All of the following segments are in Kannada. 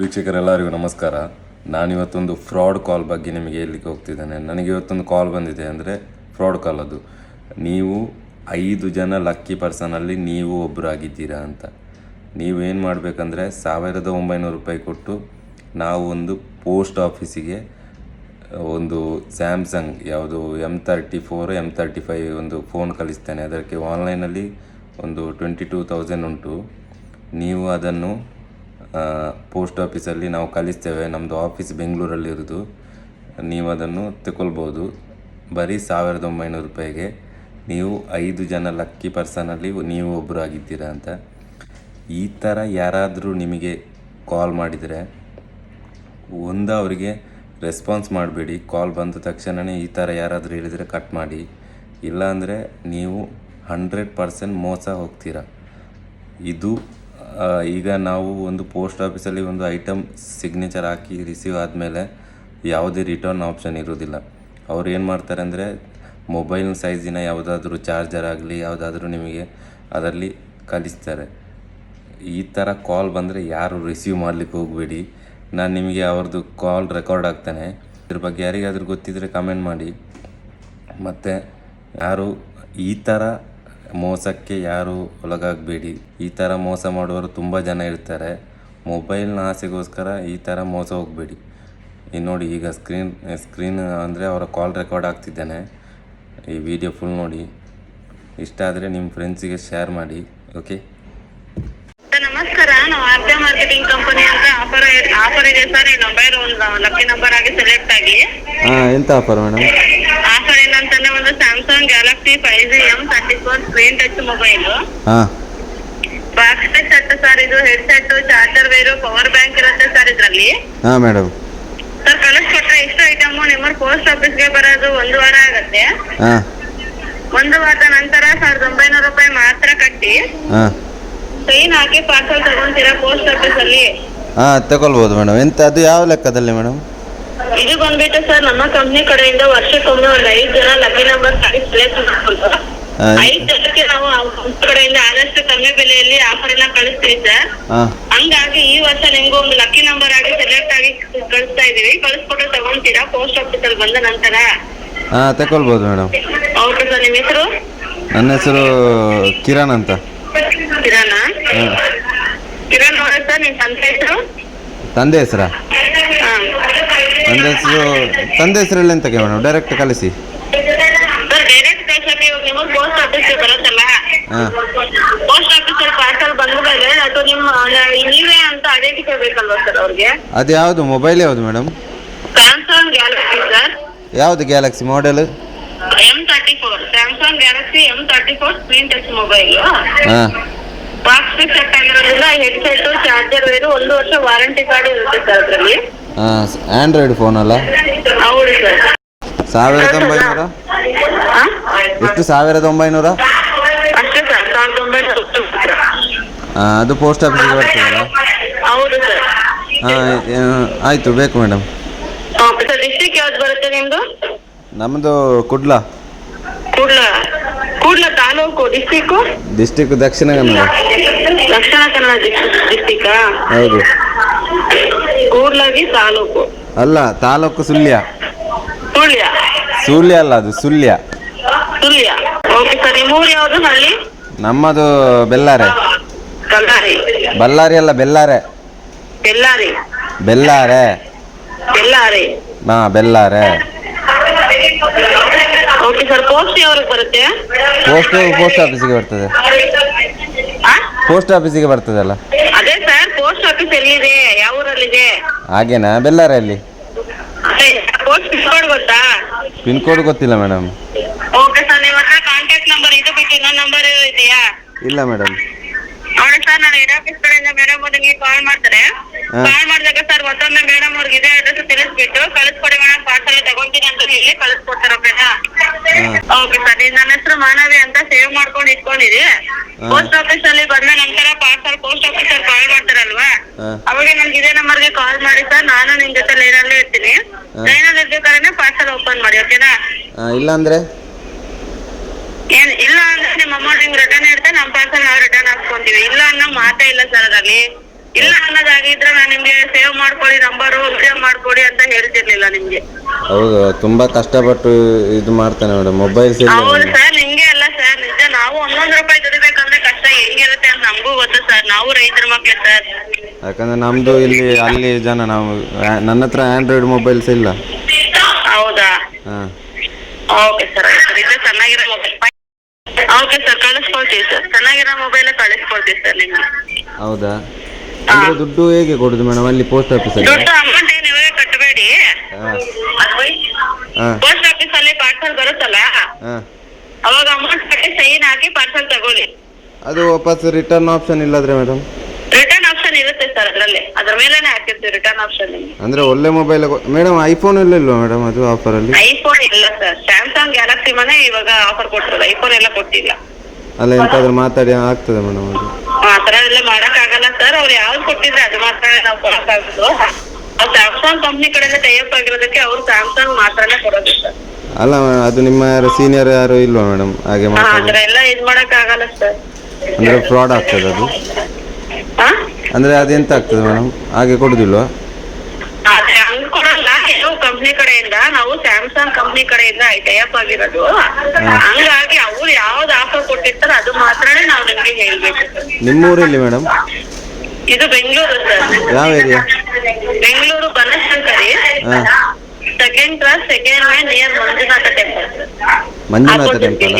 ವೀಕ್ಷಕರೆಲ್ಲರಿಗೂ ನಮಸ್ಕಾರ. ನಾನು ಇವತ್ತೊಂದು ಫ್ರಾಡ್ ಕಾಲ್ ಬಗ್ಗೆ ನಿಮಗೆ ಹೇಳಲಿಕ್ಕೆ ಹೋಗ್ತಿದ್ದೇನೆ. ನನಗೆ ಇವತ್ತೊಂದು ಕಾಲ್ ಬಂದಿದೆ ಅಂದರೆ ಫ್ರಾಡ್ ಕಾಲ್ ಅದು. ನೀವು ಐದು ಜನ ಲಕ್ಕಿ ಪರ್ಸನಲ್ಲಿ ನೀವು ಒಬ್ಬರು ಆಗಿದ್ದೀರಾ ಅಂತ. ನೀವು ಏನು ಮಾಡಬೇಕಂದ್ರೆ ಸಾವಿರದ ಒಂಬೈನೂರು ರೂಪಾಯಿ ಕೊಟ್ಟು ನಾವು ಒಂದು ಪೋಸ್ಟ್ ಆಫೀಸಿಗೆ, ಒಂದು ಸ್ಯಾಮ್ಸಂಗ್ ಯಾವುದು M thirty four M thirty five ಒಂದು ಫೋನ್ ಕಳಿಸ್ತೇನೆ. ಅದಕ್ಕೆ ಆನ್ಲೈನಲ್ಲಿ ಒಂದು ಟ್ವೆಂಟಿ ಟೂ ತೌಸಂಡ್ ಉಂಟು. ನೀವು ಅದನ್ನು ಪೋಸ್ಟ್ ಆಫೀಸಲ್ಲಿ ನಾವು ಕಳಿಸ್ತೇವೆ ನಮ್ಮದು ಆಫೀಸ್ ಬೆಂಗಳೂರಲ್ಲಿರೋದು ನೀವು ಅದನ್ನು ತಗೊಳ್ಬೋದು ಬರೀ ಸಾವಿರದ ಒಂಬೈನೂರು ರೂಪಾಯಿಗೆ ನೀವು ಐದು ಜನ ಲಕ್ಕಿ ಪರ್ಸನಲ್ಲಿ ನೀವು ಒಬ್ಬರು ಆಗಿದ್ದೀರಾ ಅಂತ. ಈ ಥರ ಯಾರಾದರೂ ನಿಮಗೆ ಕಾಲ್ ಮಾಡಿದರೆ ಒಂದು ಅವರಿಗೆ ರೆಸ್ಪಾನ್ಸ್ ಮಾಡಬೇಡಿ. ಕಾಲ್ ಬಂದ ತಕ್ಷಣವೇ ಈ ಥರ ಯಾರಾದರೂ ಹೇಳಿದರೆ ಕಟ್ ಮಾಡಿ. ಇಲ್ಲಾಂದರೆ ನೀವು ಹಂಡ್ರೆಡ್ ಪರ್ಸೆಂಟ್ ಮೋಸ ಹೋಗ್ತೀರಾ. ಇದು ಈಗ ನಾವು ಒಂದು ಪೋಸ್ಟ್ ಆಫೀಸಲ್ಲಿ ಒಂದು ಐಟಮ್ ಸಿಗ್ನೇಚರ್ ಹಾಕಿ ರಿಸೀವ್ ಆದಮೇಲೆ ಯಾವುದೇ ರಿಟರ್ನ್ ಆಪ್ಷನ್ ಇರೋದಿಲ್ಲ ಅವ್ರು ಏನು ಮಾಡ್ತಾರೆ ಅಂದರೆ ಮೊಬೈಲ್ ಸೈಜಿನ ಯಾವುದಾದ್ರೂ ಚಾರ್ಜರ್ ಆಗಲಿ, ಯಾವುದಾದ್ರೂ ನಿಮಗೆ ಅದರಲ್ಲಿ ಕಲಿಸ್ತಾರೆ. ಈ ಥರ ಕಾಲ್ ಬಂದರೆ ಯಾರು ರಿಸೀವ್ ಮಾಡಲಿಕ್ಕೆ ಹೋಗಬೇಡಿ. ನಾನು ನಿಮಗೆ ಅವ್ರದ್ದು ಕಾಲ್ ರೆಕಾರ್ಡ್ ಆಗ್ತಾನೆ ಇದ್ರ ಬಗ್ಗೆ ಯಾರಿಗಾದರೂ ಗೊತ್ತಿದ್ದರೆ ಕಮೆಂಟ್ ಮಾಡಿ. ಮತ್ತು ಯಾರು ಈ ಥರ ಮೋಸಕ್ಕೆ ಯಾರು ಒಳಗಾಗಬೇಡಿ. ಈ ಥರ ಮೋಸ ಮಾಡುವವರು ತುಂಬ ಜನ ಇರ್ತಾರೆ. ಮೊಬೈಲ್ನ ಆಸೆಗೋಸ್ಕರ ಈ ಥರ ಮೋಸ ಹೋಗಬೇಡಿ. ಈಗ ನೋಡಿ ಈಗ ಸ್ಕ್ರೀನ್ ಸ್ಕ್ರೀನ್ ಅಂದರೆ ಅವರ ಕಾಲ್ ರೆಕಾರ್ಡ್ ಆಗ್ತಿದ್ದಾನೆ ಈ ವಿಡಿಯೋ ಫುಲ್ ನೋಡಿ. ಇಷ್ಟ ಆದರೆ ನಿಮ್ಮ ಫ್ರೆಂಡ್ಸಿಗೆ ಶೇರ್ ಮಾಡಿ ಓಕೆ ನಮಸ್ಕಾರ. ನಾವು ಆರ್ಕೆ ಮಾರ್ಕೆಟಿಂಗ್ ಕಂಪನಿ ಅಂತ ಆಫರ್ ಆಫರ್ ಇದೆ ಸರ್. ಈ ನಂಬರ್ ಒಂದು ಲಕ್ಕಿ ನಂಬರ್ ಆಗಿ ಸೆಲೆಕ್ಟ್ ಆಗಿ. ಹಾಂ ಎಂತ offer madam Galaxy five G M thirty four screen touch mobile ಹಾಂ. ಬಾಕ್ಸ್ ಸೆಟ್ ಸರ್ ಇದು head set charger wire power bank ಇರುತ್ತೆ ಸರ್ ಇದರಲ್ಲಿ. ಹಾಂ ಮೇಡಮ್ ಸರ್ ಕಳಿಸ್ಕೊಟ್ರೆ ಇಷ್ಟು ಐಟಮ್ ನಿಮ್ಮ ಪೋಸ್ಟ್ ಆಫೀಸ್ಗೆ ಬರೋದು ಒಂದು ವಾರ ಆಗುತ್ತೆ. ಹಾಂ. ಒಂದು ವಾರದ ನಂತರ ಸಾವಿರದ ಒಂಬೈನೂರು ರೂಪಾಯಿ ಮಾತ್ರ ಕಟ್ಟಿ ಹಾಂ. ಸೈನ್ ಹಾಕಿ ಪಾರ್ಸಲ್ ತಗೊಂತೀರಾ ಪೋಸ್ಟ್ ಆಫೀಸಲ್ಲಿ ಹಾಂ ತಗೊಳ್ಬೋದು ಮೇಡಮ್ ಎಂತ ಅದು ಯಾವ ಲೆಕ್ಕದಲ್ಲಿ ಮೇಡಮ್ ಇದು ಬಂದ್ಬಿಟ್ಟು ಸರ್ ನಮ್ಮ ಕಂಪ್ನಿ ಕಡೆಯಿಂದ ವರ್ಷಕ್ಕೊಮ್ಮೆ ಒಂದು ಐದು ಜನ ಲಕ್ಕಿ ನಂಬರ್ ಪ್ಲೇಸ್ ಮಾಡ್ಕೊಂಡು ಹಾಂ ಐದು ಜನಕ್ಕೆ ನಾವು ಆ company ಕಡೆಯಿಂದ ಆದಷ್ಟು ಕಮ್ಮಿ ಬೆಲೆಯಲ್ಲಿ ಆಫರ್ ಎಲ್ಲ ಕಳಿಸ್ತೀವಿ ಸರ್. ಹಾಂ. ಹಂಗಾಗಿ ಈ ವರ್ಷ ನಿಮ್ಗೆ ಒಂದು ಲಕ್ಕಿ ನಂಬರ್ ಆಗಿ ಸೆಲೆಕ್ಟ್ ಆಗಿ ಕಳಿಸ್ತಾ ಇದೀವಿ ಕಳಿಸ್ಕೊಟ್ಟು ತಗೊಂತೀರಾ? ಪೋಸ್ಟ್ ಆಫೀಸ್ ಅಲ್ಲಿ ಬಂದ ನಂತರ? ಹಾಂ ತಗೊಳ್ಬೋದು ಮೇಡಮ್ ಓಕೆ ಸರ್ ನಿಮ್ಮ ಹೆಸರು? ನನ್ನ ಹೆಸರು ಕಿರಣ್ ಅಂತ. ಕಿರಣ್ ಕಿರಣ್ ಅವರೇ ಸರ್ ನಿಮ್ ತಂದೆ ಹೆಸರು? ತಂದೆ ಹೆಸರಾ? ಹಾ. ತಂದೆ ಹೆಸರು ತಂದೆ ಹೆಸರಲ್ಲಿ ಎಂತಕ್ಕೆ ಮೇಡಮ್ ಡೈರೆಕ್ಟ್ ಕಳಿಸಿ. ಸರ್ ಡೈರೆಕ್ಟ್ ಕಳ್ಸಕ್ಕೆ ಇವಾಗ ನಿಮಗೆ ಪೋಸ್ಟ್ ಬರುತ್ತಲ್ಲ? ಪೋಸ್ಟ್ ಪಾರ್ಸಲ್ ಬಂದ ಮೇಲೆ ಅದು ನಿಮ್ಮ ನೀವೇ ಅಂತ ಐಡೆಂಟಿಫೈ ಬೇಕಲ್ವಾ ಸರ್ ಅವ್ರಿಗೆ? ಅದು ಯಾವುದು? ಮೊಬೈಲ್ ಯಾವುದು ಮೇಡಮ್ ಸ್ಯಾಮ್ಸಂಗ್ ಗ್ಯಾಲಕ್ಸಿ ಸರ್ ಯಾವುದು Galaxy model M thirty four Samsung Galaxy M thirty four screen touch mobile ಹಾಂ. ಬಾಕ್ಸ್ ಸೆಟ್ ಆಗಿರೋದ್ರಿಂದ ಹೆಡ್ಸೆಟ್ ಚಾರ್ಜರ್ ವೇರು ಒಂದು ವರ್ಷ ವಾರಂಟಿ ಕಾರ್ಡ್ ಇರುತ್ತೆ ಸರ್ ಅದರಲ್ಲಿ. ಹಾಂ ಆ್ಯಂಡ್ರಾಯ್ಡ್ ಫೋನ್ ಅಲ್ಲ? ಸಾವಿರದ ಒಂಬೈನೂರ? ಎಷ್ಟು ಸಾವಿರದ ಒಂಬೈನೂರ? ಅದು ಪೋಸ್ಟ್ ಆಫೀಸಿಗೆ ಬರ್ತದಲ್ಲ? ಹಾಂ ಆಯಿತು ಬೇಕು ಮೇಡಮ್ ಡಿಸ್ಟಿಕ್ ಯಾವ್ದು ಬರುತ್ತೆ ನಿಮ್ಮದು ನಮ್ಮದು Kudla. Kudala. Kudla taluk district district Dakshina Kannada. Dakshina Kannada district ಹೌದು. ಕೂಡ್ಲಾಗಿ ತಾಲೂಕು. ಅಲ್ಲ ತಾಲೂಕು ಸುಳ್ಯ? ಸುಳ್ಯ. ಸುಳ್ಯ ಅಲ್ಲ ಅದು ಸುಳ್ಯ. ಸುಳ್ಯ. ಓಕೆ ಸರ್ ನಿಮ್ಮ ಊರು ಯಾವುದು ಹಳ್ಳಿ? ನಮ್ಮದು ಬೆಲ್ಲಾರೆ ಬಳ್ಳಾರಿ ಬಳ್ಳಾರಿ ಅಲ್ಲ ಬೆಲ್ಲಾರೆ ಬೆಳ್ಳಾರಿ. ಬೆಲ್ಲಾರೆ ಬೆಳ್ಳಾರಿ. ಹಾ ಬೆಲ್ಲಾರೆ ಓಕೆ ಸರ್ ಪೋಸ್ಟ್ ಯಾವ್ರಿಗೆ ಬರುತ್ತೆ? ಪೋಸ್ಟ್ ಪೋಸ್ಟ್ ಆಫೀಸಿಗೆ ಬರ್ತದೆ. ಆ? ಪೋಸ್ಟ್ ಆಫೀಸಿಗೆ ಬರ್ತದಲ್ಲ. ಆಫೀಸ್ ಎಲ್ಲಿದೆ ಯಾವ ಊರಲ್ಲಿದೆ? ಹಾಗೇನಾ? ಬೆಲ್ಲಾರಲ್ಲಿ ಗೊತ್ತಾ? ಪಿನ್ ಕೋಡ್ ಗೊತ್ತಿಲ್ಲ ಮೇಡಮ್ ಓಕೆ ಸರ್ ನಿಮ್ಮ ಹತ್ರ ಕಾಂಟ್ಯಾಕ್ಟ್ ನಂಬರ್ ಇದು ಬಿಟ್ಟು ಇನ್ನೊಂದು ನಂಬರ್ ಇದೆಯಾ? ಇಲ್ಲ ಮೇಡಮ್ ನೋಡಿ ಸರ್ ನಾನು ಹೆಡ್ ಆಫೀಸ್ ಕಡೆಯಿಂದ ಮೇಡಮ್ ಅವ್ರಿಗೆ ಕಾಲ್ ಮಾಡ್ತಾರೆ ಹಾ. ಕಾಲ್ ಮಾಡಿದಾಗ ಸರ್ ಮತ್ತೊಮ್ಮೆ ಮೇಡಮ್ ಅವ್ರಿಗೆ ಇದೇ ಅಡ್ರೆಸ್ ತಿಳಿಸ್ಬಿಟ್ಟು ಕಳಿಸ್ಕೊಡಿ ಮೇಡಮ್ ಪಾರ್ಸಲ್ ತಗೊಂತೀನಿ ಅಂತ ಹೇಳಿ ಕಳಿಸ್ಕೊಡ್ತಾರೆ ಓಕೆನಾ ಓಕೆ ಸರ್ ನನ್ನ ಹೆಸರು ಮಾನವಿ ಅಂತ ಸೇವ್ ಮಾಡ್ಕೊಂಡು ಇಟ್ಕೊಂಡಿರಿ. ಹಾ. ಪೋಸ್ಟ್ ಆಫೀಸ್ ಅಲ್ಲಿ ಬಂದ ನಂತರ ಪಾರ್ಸಲ್ ಪೋಸ್ಟ್ ಆಫೀಸ್ ಅಲ್ಲಿ ಕಾಲ್ ಮಾಡ್ತಾರಲ್ವಾ ಹಾ. ಅವಾಗ ನನ್ಗೆ ಇದೇ ನಂಬರ್ಗೆ ಕಾಲ್ ಮಾಡಿ ಸರ್ ನಾನು ನಿಮ್ ಜೊತೆ ಲೈನಲ್ಲೇ ಇರ್ತೀನಿ. ಲೈನಲ್ಲಿ ಇರ್ಬೇಕಾದ್ರೆ ಪಾರ್ಸಲ್ ಓಪನ್ ಮಾಡಿ ಓಕೆನಾ ಇಲ್ಲ ಅಂದರೆ? ಏನ್ ಇಲ್ಲ ಅಂದ್ರೆ ನಿಮ್ಮ ಅಮೌಂಟ್ ನಿಮ್ಗೆ ರಿಟರ್ನ್ ಇರುತ್ತೆ ನಮ್ಮ ಪಾರ್ಸಲ್ ನಾವು ರಿಟರ್ನ್ ಹಾಕ್ಕೊಂತೀವಿ ಇಲ್ಲ ಅನ್ನೋ ಮಾತೇ ಇಲ್ಲ ಸರ್ ಅದರಲ್ಲಿ. ಇಲ್ಲ ಅನ್ನೋದಾಗಿದ್ರೆ ನಾನು ನಿಮ್ಗೆ ಸೇವ್ ಮಾಡ್ಕೊಳ್ಳಿ ನಂಬರು ವಿಡಿಯೋ ಮಾಡ್ಕೊಡಿ ಅಂತ ಹೇಳ್ತಿರ್ಲಿಲ್ಲ ನಿಮ್ಗೆ. ಹೌದು ತುಂಬಾ ಕಷ್ಟಪಟ್ಟು ಇದು ಮಾಡ್ತಾನೆ ಮೇಡಮ್ ಮೊಬೈಲ್ ಸೇವ್ ಹೌದು ಸರ್ ನಿಮ್ಗೆ ಅಲ್ಲ ಸರ್ ನಿಜ ನಾವು ಒಂದೊಂದ್ ರೂಪಾಯಿ ದುಡಿಬೇಕಂದ್ರೆ ಕಷ್ಟ ಹೆಂಗಿರುತ್ತೆ ನಮಗೂ ಗೊತ್ತು ಸರ್ ನಾವು ರೈತರ ಮಕ್ಳು ಸರ್. ಯಾಕಂದ್ರೆ ನಮ್ದು ಇಲ್ಲಿ ಅಲ್ಲಿ ಜನ ನಾವು ಆ- ನನ್ನ ಹತ್ರ ಆಂಡ್ರಾಯ್ಡ್ ಮೊಬೈಲ್ಸ್ ಇಲ್ಲ. ಹೌದಾ? ಹಾಂ. ಓಕೆ ಸರ್ ಆಯ್ತು ಇದು ಚೆನ್ನಾಗಿರೋ ಮೊಬೈಲ್ ಓಕೆ ಸರ್ ಕಳಿಸ್ಕೊಳ್ತೀವಿ ಸರ್ ಚೆನ್ನಾಗಿರೋ ಮೊಬೈಲ್ ಕಳಿಸ್ಕೊಳ್ತೀವಿ ಸರ್ ನಿಮ್ಗೆ. ಹೌದಾ? ಅಂದರೆ ದುಡ್ಡು ಹೇಗೆ ಕೊಡೋದು ಮೇಡಮ್ ಅಲ್ಲಿ ಪೋಸ್ಟ್ ಆಫೀಸಲ್ಲಿ ದುಡ್ಡು ಅಮೌಂಟ್ ಏನು ಇವಾಗ ಕಟ್ಟಬೇಡಿ ಹಾಂ. ಹಾಂ. ಪೋಸ್ಟ್ ಆಫೀಸ್ ಅಲ್ಲಿ ಪಾರ್ಸಲ್ ಬರುತ್ತಲ್ಲ? ಹಾಂ. ಅವಾಗ ಅಮೌಂಟ್ ಕಟ್ಟಿ ಸೈನ್ ಹಾಕಿ ಪಾರ್ಸಲ್ ತಗೊಳ್ಳಿ. ಅದು ವಾಪಸ್ ರಿಟರ್ನ್ ಆಪ್ಷನ್ ಇಲ್ಲದ್ರೆ ಮೇಡಮ್ ರಿಟರ್ನ್ ಆಪ್ಷನ್ ಇರುತ್ತೆ ಸರ್ ಅದರಲ್ಲಿ. ಅದ್ರ ಮೇಲೇನೆ ಹಾಕಿರ್ತೀವಿ ರಿಟರ್ನ್ ಆಪ್ಷನ್ ಅಂದ್ರೆ ಅಂದರೆ ಒಳ್ಳೆ ಮೊಬೈಲ್ ಮೇಡಮ್ ಐಫೋನ್ ಎಲ್ಲ ಇಲ್ವಾ ಮೇಡಮ್ ಅದು ಆಫರ್ ಅಲ್ಲಿ? ಐಫೋನ್ ಇಲ್ಲ ಸರ್ ಸ್ಯಾಮ್ಸಂಗ್ ಗ್ಯಾಲಕ್ಸಿ ಮನೆ ಇವಾಗ ಆಫರ್ ಕೊಟ್ಟಿರೋದು. ಐಫೋನ್ ಎಲ್ಲ ಕೊಟ್ಟಿಲ್ಲ. ಅಲ್ಲ ಎಂತಾದ್ರೂ ಮಾತಾಡಿ ಆಗ್ತದೆ ಮೇಡಮ್ ಅದು. ಆ ತರ ಎಲ್ಲ ಮಾಡಕ್ ಆಗಲ್ಲ ಸರ್ ಅವ್ರು ಯಾವ್ದು ಕೊಟ್ಟಿದ್ರೆ ಅದು ಮಾತ್ರ ನಾವು ಕೊಡಕ್ಕಾಗುದು. ಸ್ಯಾಮ್ಸಂಗ್ ಕಂಪ್ನಿ ಕಡೆಯಿಂದ ಟೈಅಪ್ ಆಗಿರೋದಕ್ಕೆ ಅವ್ರು ಸ್ಯಾಮ್ಸಂಗ್ ಮಾತ್ರನೇ ಕೊಡೋದು ಸರ್ ಅಲ್ಲ ಅದು ನಿಮ್ಮ ಯಾರು ಸೀನಿಯರ್ ಯಾರು ಇಲ್ವಾ ಮೇಡಮ್ ಹಾಗೆ ಆ ಮಾತಾಡಿ. ತರ ಎಲ್ಲ ಇದ್ ಮಾಡಕ್ ಆಗಲ್ಲ ಸರ್ ಅಂದರೆ ಫ್ರಾಡ್ ಆಗ್ತದೆ ಅದು? ಅಂದರೆ ಅದೆಂತ ಆಗ್ತದೆ ಮೇಡಮ್ ಹಾಗೆ ಕೊಡೋದಿಲ್ವಾ? ಅದೇ ಹಂಗ್ ಕೊಡಲ್ಲ. ಏನೋ ಕಂಪ್ನಿ ಕಡೆಯಿಂದ. ನಾವು ಸ್ಯಾಮ್ಸಂಗ್ ಕಂಪ್ನಿ ಕಡೆಯಿಂದ ಟೈಪ್ ಆಗಿರೋದು. ಹಂಗಾಗಿ ಅವ್ರು ಯಾವ್ದು ಆಫರ್ ಕೊಟ್ಟಿರ್ತಾರೋ ಅದು ಮಾತ್ರನೇ ನಾವು ನಿಮ್ಗೆ ಹೇಳ್ಬೇಕು. ನಿಮ್ಮೂರಲ್ಲಿ ಮೇಡಮ್ ಇದು ಬೆಂಗಳೂರು ಸರ್ ಯಾವ area Bengaluru Banashankari. Second class second main near Manjunatha temple Manjunatha temple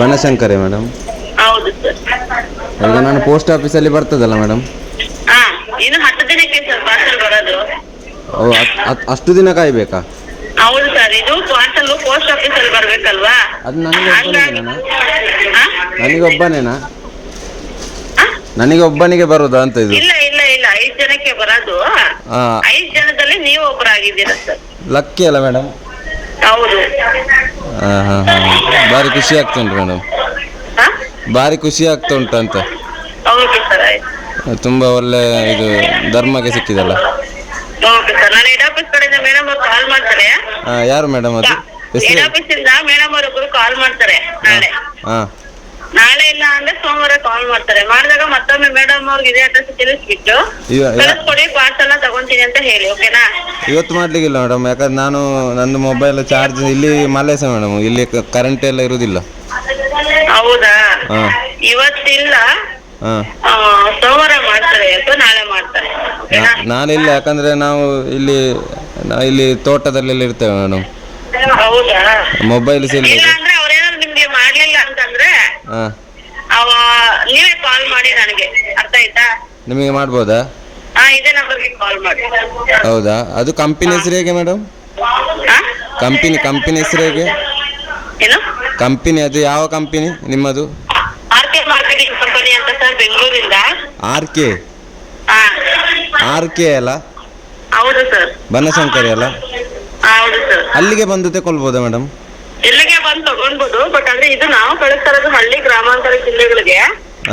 Banashankari madam ಈಗ ನಾನು ಪೋಸ್ಟ್ ಆಫೀಸಲ್ಲಿ ಬರ್ತದಲ್ಲ ಮೇಡಮ್ ಹಾ ಇನ್ನು ಹತ್ತು ದಿನಕ್ಕೆ ಸರ್ ಪಾರ್ಸಲ್ ಬರೋದು. ಓ ಅತ್- ಅತ್- ಅಷ್ಟು ದಿನ ಕಾಯ್ಬೇಕಾ? ಹೌದು ಸರ್ ಇದು ಪಾರ್ಸಲ್ ಪೋಸ್ಟ್ ಆಫೀಸ್ ಅಲ್ಲಿ ಬರ್ಬೇಕಲ್ವಾ? ಅದು ನನಗೆ ಹಂಗಾಗಿ ಒಬ್ಬನಿಗೆನಾ ಹಾ? ನನಗೆ ಒಬ್ಬನೇನಾ ಹಾ? ನನಗೆ ಒಬ್ಬನಿಗೆ ಬರುದಾ ಅಂತ ಇದು? ಇಲ್ಲ ಇಲ್ಲ ಇಲ್ಲ ಐದು ಜನಕ್ಕೆ ಬರೋದು. ಐದು ಐದ್ ಜನದಲ್ಲಿ ನೀವು ಒಬ್ಬರಾಗಿದ್ದೀರಾ ಸರ್ ಲಕ್ಕಿ ಅಲ್ಲ ಮೇಡಮ್ ಹೌದು. ಹಾಂ ಹಾಂ ಹಾಂ ಭಾರಿ ಖುಷಿ ಆಗ್ತೇನೆ ಉಂಟು ಮೇಡಮ್ ಭಾರಿ ಖುಷಿ ಆಗ್ತಾ ಉಂಟು ಅಂತ. ಓಕೆ ಸರ್ ಆಯ್ತು. ತುಂಬ ಒಳ್ಳೆ ಇದು ಧರ್ಮಕ್ಕೆ ಸಿಕ್ಕಿದಲ್ಲ. ಓಕೆ ಸರ್ ನಾನು ಹೆಡ್ ಆಫೀಸ್ ಕಡೆಯಿಂದ ಮೇಡಮ್ ಅವ್ರು ಕಾಲ್ ಮಾಡ್ತಾರೆ. ಆ, ಯಾರು ಮೇಡಮ್ ಅದು? ಹೆಡ್ ಹೆಸರು? ಆಫೀಸಿಂದ ಮೇಡಮ್ ಅವರೊಬ್ರು ಕಾಲ್ ಮಾಡ್ತಾರೆ ನಾಳೆ. ಹಾ ನಾಳೆ ಇಲ್ಲ ಅಂದ್ರೆ ಸೋಮವಾರ ಕಾಲ್ ಮಾಡ್ತಾರೆ. ಮಾಡಿದಾಗ ಮತ್ತೊಮ್ಮೆ ಮೇಡಮ್ ಅವ್ರಿಗೆ ಇದೇ ಅಡ್ರೆಸ್ ತಿಳಿಸ್ಬಿಟ್ಟು ಇವ- ಇವ- ಕಳಿಸ್ಕೊಡಿ ಪಾರ್ಸಲ್ ತಗೊಂತೀನಿ ಅಂತ ಹೇಳಿ ಓಕೆನಾ ಇವತ್ತು ಮಾಡ್ಲಿಕ್ಕಿಲ್ಲ ಮೇಡಮ್ ಯಾಕಂದ್ರೆ ನಾನು ನಂದು ಮೊಬೈಲ್ ಚಾರ್ಜ್ ಇಲ್ಲಿ ಮಲೇಸ ಮೇಡಮ್ ಇಲ್ಲಿ ಕರೆಂಟ್ ಎಲ್ಲ ಇರುವುದಿಲ್ಲ ಹೌದಾ? ಹಾ. ಇವತ್ತಿಲ್ಲ. ಹಾಂ. ಆ, ಸೋಮವಾರ ಮಾಡ್ತಾರೆ ಅಥವಾ ನಾಳೆ ಮಾಡ್ತಾರೆ. ಓಕೆನಾ ನಾನಿಲ್ಲ ಯಾಕಂದ್ರೆ ನಾವು ಇಲ್ಲಿ ನಾವು ಇಲ್ಲಿ ತೋಟದಲ್ಲೆಲ್ಲ ಇರ್ತೇವೆ ಮೇಡಮ್ ಹೌದಾ? ಮೊಬೈಲ್ ಇಲ್ಲ ಇಲ್ಲ ಅಂದ್ರೆ ಅವ್ರೇನಾದ್ರು ನಿಮ್ಗೆ ಮಾಡ್ಲಿಲ್ಲ ಅಂತಂದ್ರೆ ಹಾಂ. ಅವ ನೀವೇ ಕಾಲ್ ಮಾಡಿ ನನಗೆ. ಅರ್ಥ ಆಯ್ತಾ? ನಿಮಗೆ ಮಾಡ್ಬೋದಾ? ಹಾ ಇದೇ ನಂಬರ್ಗೆ ಕಾಲ್ ಮಾಡಿ. ಹೌದಾ? ಅದು ಕಂಪನಿ ಹೆಸರು ಹೇಗೆ ಮೇಡಮ್? ಕಂಪನಿ ಕಂಪನಿ ಹೆಸರು ಹೇಗೆ? ಏನು? ಕಂಪನಿ ಅದು ಯಾವ ಕಂಪನಿ ನಿಮ್ಮದು? ಆರ್ ಕೆ ಮಾರ್ಕೆಟಿಂಗ್ ಕಂಪನಿ ಅಂತ ಸರ್ ಬೆಂಗಳೂರಿಂದ ಆರ್ ಕೆ ಹಾ. ಆರ್ ಕೆ ಅಲ್ಲ? ಹೌದು ಸರ್ ಬನಶಂಕರಿ ಅಲ್ಲ? ಹೌದು ಸರ್ ಅಲ್ಲಿಗೆ ಬಂದು ತಗೊಳ್ಬೋದಾ ಮೇಡಮ್ ಇಲ್ಲಿಗೆ ಬಂದು ತಗೊಳ್ಬೋದು ಬಟ್ ಅಂದ್ರೆ ಇದು ನಾವು ಕಳಿಸ್ತಾ ಇರೋದು ಹಳ್ಳಿ ಗ್ರಾಮಾಂತರ ಜಿಲ್ಲೆಗಳಿಗೆ.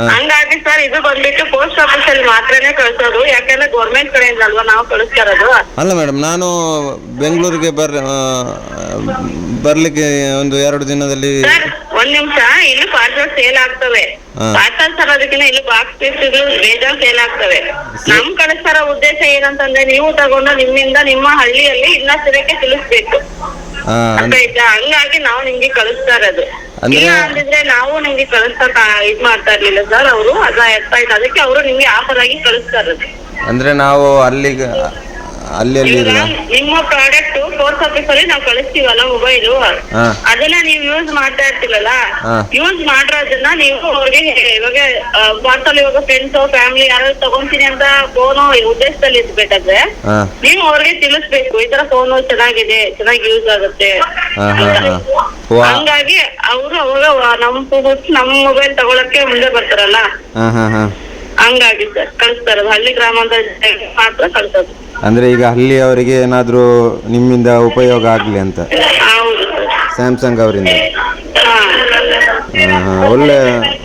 ಹಂಗಾಗಿ ಸರ್ ಇದು ಬಂದ್ಬಿಟ್ಟು ಪೋಸ್ಟ್ ಆಫೀಸ್ ಅಲ್ಲಿ ಮಾತ್ರನೇ ಕಳ್ಸೋದು. ಯಾಕಂದ್ರೆ ಗೌರ್ಮೆಂಟ್ ಕಡೆಯಿಂದ ಅಲ್ವಾ ನಾವು ಕಳಿಸ್ತಾ ಇರೋದು ಅಲ್ಲ ಮೇಡಮ್ ನಾನು ಬೆಂಗಳೂರಿಗೆ ಬರ್ ಆ, ಬರ್ಲಿಕ್ಕೆ ಒಂದು ಎರಡು ದಿನದಲ್ಲಿ ಸರ್ ಒಂದ್ ನಿಮಿಷ. ಇಲ್ಲಿ ಪಾರ್ಸಲ್ ಸೇಲ್ ಆಗ್ತವೆ. ಹಾ. ಪಾರ್ಸಲ್ ತರೋದಕ್ಕಿಂತ ಇಲ್ಲಿ ಬಾಕ್ಸ್ ಪೀಸ್ಗಳು ಬೇಜಾರ್ ಸೇಲ್ ಆಗ್ತವೆ. ನಮ್ ಕಳಿಸ್ತಾರ ಉದ್ದೇಶ ಏನಂತಂದ್ರೆ ನೀವು ತಗೊಂಡು ನಿಮ್ಮಿಂದ ನಿಮ್ಮ ಹಳ್ಳಿಯಲ್ಲಿ ಇನ್ನಷ್ಟು ಜನಕ್ಕೆ ತಿಳಿಸ್ಬೇಕು. ಅರ್ಥ ಆಯ್ತಾ ಹಂಗಾಗಿ ನಾವು ನಿಮ್ಗೆ ಕಳಿಸ್ತಾ ಇರೋದು. ಅಂದ್ರೆ- ಇಲ್ಲ ಅಂದಿದ್ರೆ ನಾವು ನಿಮ್ಗೆ ಕಳಿಸ್ತಾ ಇದ್ ಮಾಡ್ತಾ ಇರ್ಲಿಲ್ಲ ಸರ್ ಅವರು ಅದ ಅರ್ಥ ಆಯ್ತು ಅದಕ್ಕೆ ಅವರು ನಿಮ್ಗೆ ಆಫರ್ ಆಗಿ ಕಳಿಸ್ತಾ ಇರೋದು. ಅಂದ್ರೆ ನಾವು ಅಲ್ಲಿಗೆ ಅಲ್ಲಿ ಅಲ್ಲಿ ನಿಮ್ಮ ಪ್ರಾಡಕ್ಟ್ ಪೋಸ್ಟ್ ಆಫೀಸ್ ಅಲ್ಲಿ ನಾವು ಕಳಿಸ್ತೀವಲ್ಲ ಮೊಬೈಲ್ ಹಾ. ಅದನ್ನ ನೀವು ಯೂಸ್ ಮಾಡ್ತಾ ಇರ್ತೀವಲ್ಲ ಹಾ. ಯೂಸ್ ಮಾಡಿರೋದನ್ನ ನೀವು ಅವ್ರಿಗೆ ಇವಾಗ ಪಾರ್ಸಲ್ ಇವಾಗ ಫ್ರೆಂಡ್ಸ್ ಫ್ಯಾಮಿಲಿ ಯಾರಾದ್ರು ತಗೊಂತೀನಿ ಅಂತ ಫೋನ್ ಉದ್ದೇಶದಲ್ಲಿ ಇರ್ಬೇಕಾದ್ರೆ ಹಾ. ನೀವು ಅವ್ರಿಗೆ ತಿಳಿಸ್ಬೇಕು ಈ ತರ ಫೋನ್ ಚೆನ್ನಾಗಿದೆ ಚೆನ್ನಾಗಿ ಯೂಸ್ ಆಗುತ್ತೆ. ಹಾ ಹಾ ಹಂಗಾಗಿ ಅವರು ಅವಾಗ ವ- ನಮ್ ನಮ್ ಮೊಬೈಲ್ ತಗೊಳಕ್ಕೆ ಮುಂದೆ ಬರ್ತಾರಲ್ಲ? ಹಾ ಹಾ ಹಾ. ಹಂಗಾಗಿ ಸರ್ ಕಳಿಸ್ತಾ ಹಳ್ಳಿ ಗ್ರಾಮದ ಮಾತ್ರ ಕಳ್ಸೋದು. ಅಂದ್ರೆ ಈಗ ಹಳ್ಳಿ ಅವರಿಗೆ ಏನಾದ್ರೂ ನಿಮ್ಮಿಂದ ಉಪಯೋಗ ಆಗಲಿ ಅಂತ? ಹೌದು ಸರ್. ಸ್ಯಾಮ್ಸಂಗ್ ಅವರಿಂದ? ಹಾ. ಹಾ ಒಳ್ಳೆ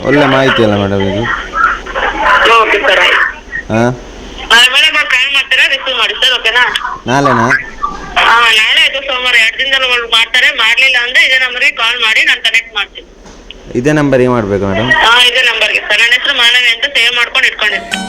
ಒಳ್ಳೆ ಮಾಹಿತಿ ಅಲ್ಲ ಮೇಡಮ್ ಇದು? ಓಕೆ ಸರ್ ಆಯ್ತು. ಹಾ? ನಾಳೆ ಅವ್ರು ಕಾಲ್ ಮಾಡ್ತಾರೆ? ರಿಸೀವ್ ಮಾಡಿ ಸರ್ ಓಕೆನಾ ನಾಳೆನಾ? ಹಾ ನಾಳೆ ಅದು ಸೋಮವಾರ. ಎರಡು ದಿನದಲ್ಲಿ ಅವ್ರು ಮಾಡ್ತಾರೆ. ಮಾಡ್ಲಿಲ್ಲ ಅಂದ್ರೆ ಇದೇ ನಂಬರ್ಗೆ ಕಾಲ್ ಮಾಡಿ ನಾನು ಕನೆಕ್ಟ್ ಮಾಡ್ತೀನಿ. ಇದೇ ನಂಬರಿಗೆ ಮಾಡಬೇಕು ಮೇಡಮ್ ಹಾ, ಇದೇ ನಂಬರ್ಗೆ ಸರ್, ನನ್ನ ಹೆಸರು ಮಾನವಿ ಅಂತ ಸೇವ್ ಮಾಡ್ಕೊಂಡು ಇಟ್ಕೊಂಡಿರ್ತೀನಿ